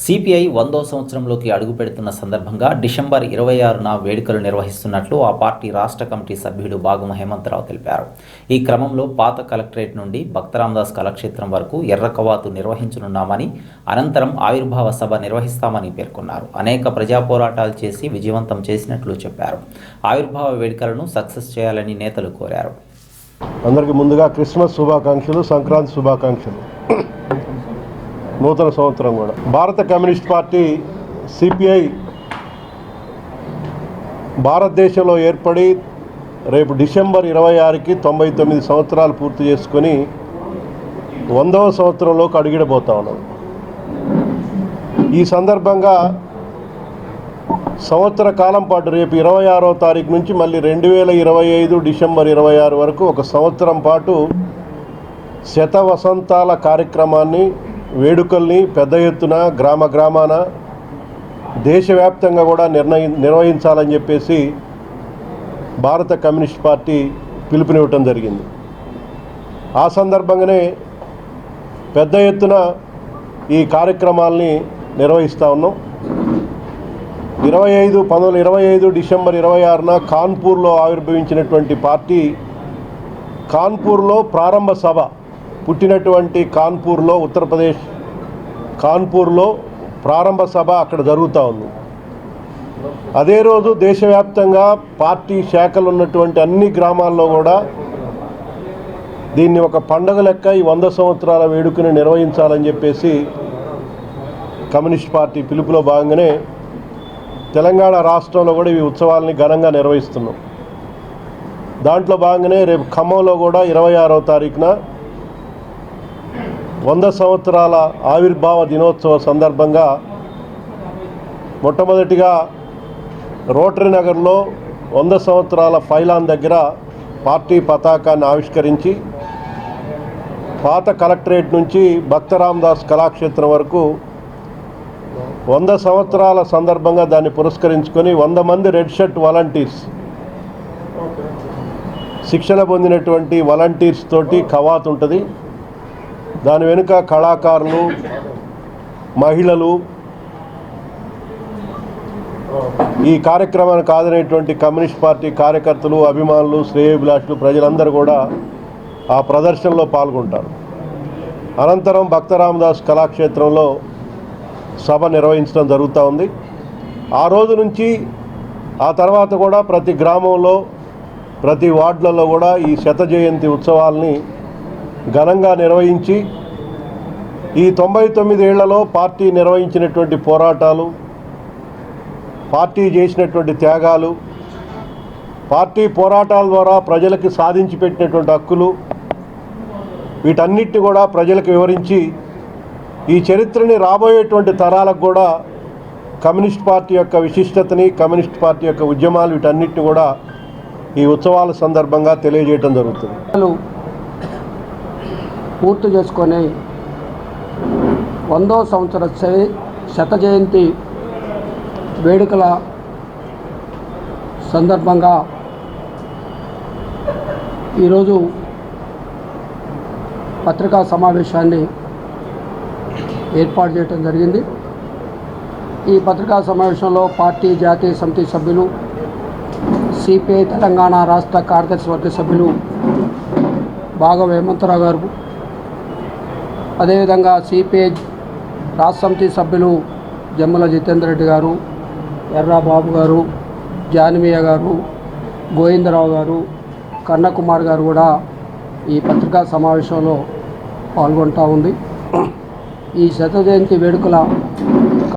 CPI వందో సంవత్సరంలోకి అడుగు పెడుతున్న సందర్భంగా డిసెంబర్ ఇరవై ఆరున వేడుకలు నిర్వహిస్తున్నట్లు ఆ పార్టీ రాష్ట్ర కమిటీ సభ్యుడు బాగుమ హేమంతరావు తెలిపారు. ఈ క్రమంలో పాత కలెక్టరేట్ నుండి భక్తరామదాస్ కళాక్షేత్రం వరకు ఎర్ర కవాతు నిర్వహించనున్నామని అనంతరం ఆవిర్భావ సభ నిర్వహిస్తామని పేర్కొన్నారు. అనేక ప్రజా పోరాటాలు చేసి విజయవంతం చేసినట్లు చెప్పారు. ఆవిర్భావ వేడుకలను సక్సెస్ చేయాలని నేతలు కోరారు. అందరికీ ముందుగా క్రిస్మస్ శుభాకాంక్షలు సంక్రాంతి శుభాకాంక్షలు. నూతన సంవత్సరం కూడా. భారత కమ్యూనిస్ట్ పార్టీ సిపిఐ భారతదేశంలో ఏర్పడి రేపు డిసెంబర్ ఇరవై ఆరుకి తొంభై తొమ్మిది సంవత్సరాలు పూర్తి చేసుకొని వందవ సంవత్సరంలోకి అడుగిడబోతా ఉన్నాం. ఈ సందర్భంగా సంవత్సర కాలం పాటు రేపు ఇరవై ఆరో తారీఖు నుంచి మళ్ళీ రెండు వేల ఇరవై ఐదు డిసెంబర్ ఇరవై ఆరు వరకు ఒక సంవత్సరం పాటు శత వసంతాల కార్యక్రమాన్ని వేడుకల్ని పెద్ద ఎత్తున గ్రామ గ్రామాన దేశవ్యాప్తంగా కూడా నిర్ణయి నిర్వహించాలని చెప్పేసి భారత కమ్యూనిస్ట్ పార్టీ పిలుపునివ్వటం జరిగింది. ఆ సందర్భంగానే పెద్ద ఎత్తున ఈ కార్యక్రమాల్ని నిర్వహిస్తూ ఉన్నాం. ఇరవై ఐదు పంతొమ్మిది ఇరవై ఐదు డిసెంబర్ ఇరవై ఆరున కాన్పూర్లో ఆవిర్భవించినటువంటి పార్టీ కాన్పూర్లో ప్రారంభ సభ పుట్టినటువంటి కాన్పూర్లో ఉత్తరప్రదేశ్ కాన్పూర్లో ప్రారంభ సభ అక్కడ జరుగుతూ ఉంది. అదే రోజు దేశవ్యాప్తంగా పార్టీ శాఖలు ఉన్నటువంటి అన్ని గ్రామాల్లో కూడా దీన్ని ఒక పండగ లెక్క ఈ వంద సంవత్సరాల వేడుకని నిర్వహించాలని చెప్పేసి కమ్యూనిస్ట్ పార్టీ పిలుపులో భాగంగానే తెలంగాణ రాష్ట్రంలో కూడా ఈ ఉత్సవాలని ఘనంగా నిర్వహిస్తున్నాం. దాంట్లో భాగంగానే రేపు ఖమ్మంలో కూడా ఇరవై ఆరవ తారీఖున వంద సంవత్సరాల ఆవిర్భావ దినోత్సవ సందర్భంగా మొట్టమొదటిగా రోటరీ నగర్లో వంద సంవత్సరాల ఫైలాన్ దగ్గర పార్టీ పతాకాన్ని ఆవిష్కరించి పాత కలెక్టరేట్ నుంచి భక్తరామదాస్ కళాక్షేత్రం వరకు వంద సంవత్సరాల సందర్భంగా దాన్ని పురస్కరించుకొని వంద మంది రెడ్ షర్ట్ వాలంటీర్స్ శిక్షణ పొందినటువంటి వాలంటీర్స్ తోటి కవాత్ ఉంటుంది. దాని వెనుక కళాకారులు మహిళలు. ఈ కార్యక్రమానికి కాదనేటువంటి కమ్యూనిస్ట్ పార్టీ కార్యకర్తలు అభిమానులు శ్రేయోభిలాషులు ప్రజలందరూ కూడా ఆ ప్రదర్శనలో పాల్గొంటారు. అనంతరం భక్తరామదాస్ కళాక్షేత్రంలో సభ నిర్వహించడం జరుగుతూ ఉంది. ఆ రోజు నుంచి ఆ తర్వాత కూడా ప్రతి గ్రామంలో ప్రతి వార్డులలో కూడా ఈ శత జయంతి ఉత్సవాల్ని ఘనంగా నిర్వహించి ఈ తొంభై తొమ్మిదేళ్ళలో పార్టీ నిర్వహించినటువంటి పోరాటాలు పార్టీ చేసినటువంటి త్యాగాలు పార్టీ పోరాటాల ద్వారా ప్రజలకి సాధించి పెట్టినటువంటి హక్కులు వీటన్నిటిని కూడా ప్రజలకు వివరించి ఈ చరిత్రని రాబోయేటువంటి తరాలకు కూడా కమ్యూనిస్ట్ పార్టీ యొక్క విశిష్టతని కమ్యూనిస్ట్ పార్టీ యొక్క ఉద్యమాలు వీటన్నిటిని కూడా ఈ ఉత్సవాల సందర్భంగా తెలియజేయడం జరుగుతుంది. పూర్తి చేసుకొని వందో సంవత్సర శత జయంతి వేడుకల సందర్భంగా ఈరోజు పత్రికా సమావేశాన్ని ఏర్పాటు చేయడం జరిగింది. ఈ పత్రికా సమావేశంలో పార్టీ జాతీయ సమితి సభ్యులు సిపిఐ తెలంగాణ రాష్ట్ర కార్యదర్శి వర్గ సభ్యులు బాగా హేమంతరావు గారు అదేవిధంగా సిపిఐ రాష్ట్ర సమితి సభ్యులు జమ్మల జితేందర్ రెడ్డి గారు ఎర్రాబాబు గారు జానమయ్య గారు గోవిందరావు గారు కన్నకుమార్ గారు కూడా ఈ పత్రికా సమావేశంలో పాల్గొంటూ ఉంది. ఈ శత జయంతి వేడుకల